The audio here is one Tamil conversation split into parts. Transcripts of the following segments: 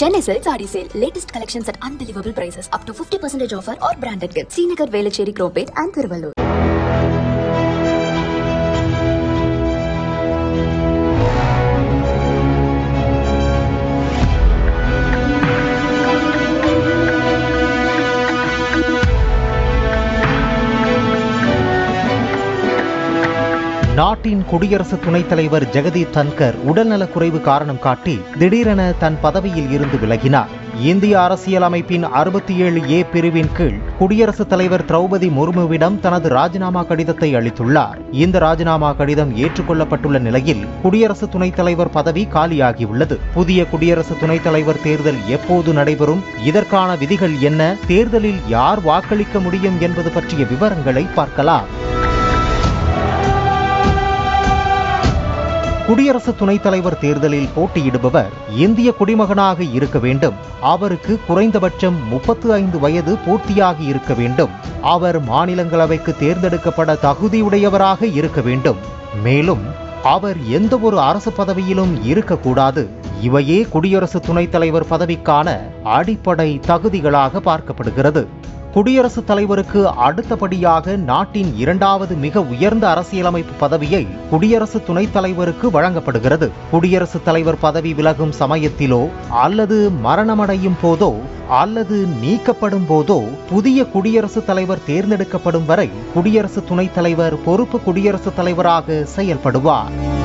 Chennai Silk Saree Sale. Latest collections at unbelievable prices. Up to 50% offer or branded gifts. Srinagar, Velachery, Cropate and Thiruvallur. நாட்டின் குடியரசு துணைத் தலைவர் ஜெகதீப் தன்கர் உடல்நலக் குறைவு காரணம் காட்டி திடீரென தன் பதவியில் இருந்து விலகினார். இந்திய அரசியலமைப்பின் அறுபத்தி ஏழு ஏ பிரிவின் கீழ் குடியரசுத் தலைவர் திரௌபதி முர்முவிடம் தனது ராஜினாமா கடிதத்தை அளித்துள்ளார். இந்த ராஜினாமா கடிதம் ஏற்றுக்கொள்ளப்பட்டுள்ள நிலையில் குடியரசு துணைத் தலைவர் பதவி காலியாகியுள்ளது. புதிய குடியரசு துணைத் தலைவர் தேர்தல் எப்போது நடைபெறும்? இதற்கான விதிகள் என்ன? தேர்தலில் யார் வாக்களிக்க முடியும் என்பது பற்றிய விவரங்களை பார்க்கலாம். குடியரசு துணைத் தலைவர் தேர்தலில் போட்டியிடுபவர் இந்திய குடிமகனாக இருக்க வேண்டும். அவருக்கு குறைந்தபட்சம் முப்பத்து ஐந்து வயது பூர்த்தியாகி இருக்க வேண்டும். அவர் மாநிலங்களவைக்கு தேர்ந்தெடுக்கப்பட தகுதியுடையவராக இருக்க வேண்டும். மேலும் அவர் எந்த ஒரு அரசு பதவியிலும் இருக்கக்கூடாது. இவையே குடியரசு துணைத் தலைவர் பதவிக்கான அடிப்படை தகுதிகளாக பார்க்கப்படுகிறது. குடியரசுத் தலைவருக்கு அடுத்தபடியாக நாட்டின் இரண்டாவது மிக உயர்ந்த அரசியலமைப்பு பதவியை குடியரசு துணைத் தலைவருக்கு வழங்கப்படுகிறது. குடியரசுத் தலைவர் பதவி விலகும் சமயத்திலோ அல்லது மரணமடையும் போதோ அல்லது நீக்கப்படும் போதோ புதிய குடியரசுத் தலைவர் தேர்ந்தெடுக்கப்படும் வரை குடியரசு துணைத் தலைவர் பொறுப்பு குடியரசுத் தலைவராக செயல்படுவார்.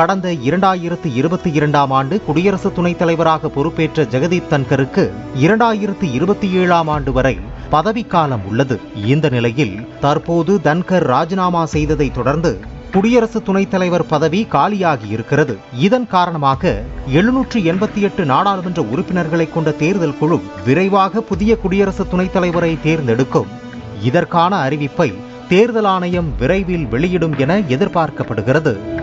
கடந்த இரண்டாயிரத்து இருபத்தி இரண்டாம் ஆண்டு குடியரசு துணைத் தலைவராக பொறுப்பேற்ற ஜெகதீப் தன்கருக்கு இரண்டாயிரத்து இருபத்தி ஏழாம் ஆண்டு வரை பதவிக்காலம் உள்ளது. இந்த நிலையில் தற்போது தன்கர் ராஜினாமா செய்ததை தொடர்ந்து குடியரசு துணைத் தலைவர் பதவி காலியாகி இருக்கிறது. இதன் காரணமாக எழுநூற்று எண்பத்தி எட்டு நாடாளுமன்ற உறுப்பினர்களை கொண்ட தேர்தல் குழு விரைவாக புதிய குடியரசு துணைத் தலைவரை தேர்ந்தெடுக்கும். இதற்கான அறிவிப்பை தேர்தல் ஆணையம் விரைவில் வெளியிடும் என எதிர்பார்க்கப்படுகிறது.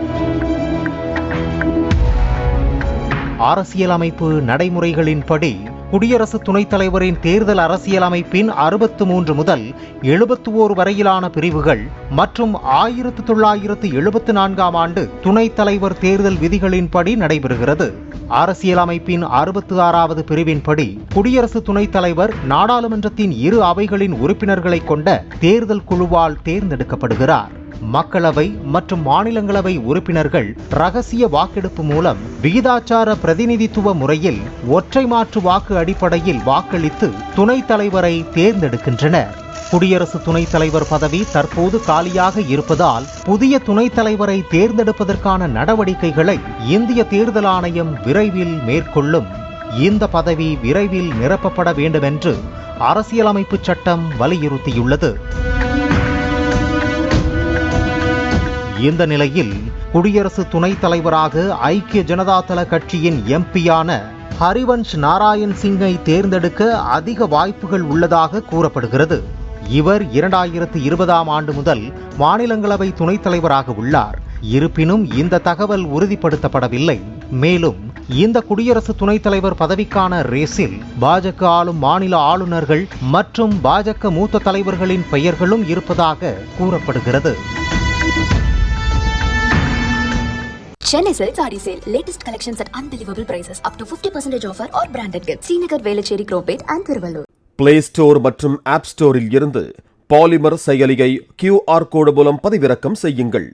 அரசியலமைப்பு நடைமுறைகளின்படி குடியரசு துணைத் தலைவரின் தேர்தல் அரசியலமைப்பின் அறுபத்து மூன்று முதல் எழுபத்து ஓரு வரையிலான பிரிவுகள் மற்றும் ஆயிரத்து தொள்ளாயிரத்து எழுபத்து நான்காம் ஆண்டு துணைத் தலைவர் தேர்தல் விதிகளின்படி நடைபெறுகிறது. அரசியலமைப்பின் அறுபத்து ஆறாவது பிரிவின்படி குடியரசு துணைத் தலைவர் நாடாளுமன்றத்தின் இரு அவைகளின் உறுப்பினர்களை கொண்ட தேர்தல் குழுவால் தேர்ந்தெடுக்கப்படுகிறார். மக்களவை மற்றும் மாநிலங்களவை உறுப்பினர்கள் ரகசிய வாக்கெடுப்பு மூலம் விகிதாச்சார பிரதிநிதித்துவ முறையில் ஒற்றை மாற்று வாக்கு அடிப்படையில் வாக்களித்து துணைத் தலைவரை தேர்ந்தெடுக்கின்றனர். குடியரசு துணைத் தலைவர் பதவி தற்போது காலியாக இருப்பதால் புதிய துணைத் தலைவரை தேர்ந்தெடுப்பதற்கான நடவடிக்கைகளை இந்திய தேர்தல் ஆணையம் விரைவில் மேற்கொள்ளும். இந்த பதவி விரைவில் நிரப்பப்பட வேண்டுமென்று அரசியலமைப்பு சட்டம் வலியுறுத்தியுள்ளது. இந்த நிலையில் குடியரசு துணைத் தலைவராக ஐக்கிய ஜனதா தள கட்சியின் எம்பியான ஹரிவன்ஷ் நாராயண் சிங்கை தேர்ந்தெடுக்க அதிக வாய்ப்புகள் உள்ளதாக கூறப்படுகிறது. இவர் இரண்டாயிரத்து இருபதாம் ஆண்டு முதல் மாநிலங்களவை துணைத் தலைவராக உள்ளார். இருப்பினும் இந்த தகவல் உறுதிப்படுத்தப்படவில்லை. மேலும் இந்த குடியரசு துணைத் தலைவர் பதவிக்கான ரேஸில் பாஜக ஆளும் மாநில ஆளுநர்கள் மற்றும் பாஜக மூத்த தலைவர்களின் பெயர்களும் இருப்பதாக கூறப்படுகிறது. Chennai sari sale latest collections at unbelievable prices up to fifty percentage offer or branded gift Srinagar Velachery Chromepet and Thiruvallur play store மற்றும் ஆப் ஸ்டோரில் இருந்து பாலிமர் செயலியை கியூஆர் கோடு மூலம் பதிவிறக்கம் செய்யுங்கள்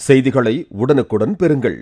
செய்திகளை உடனுக்குடன் பெறுங்கள்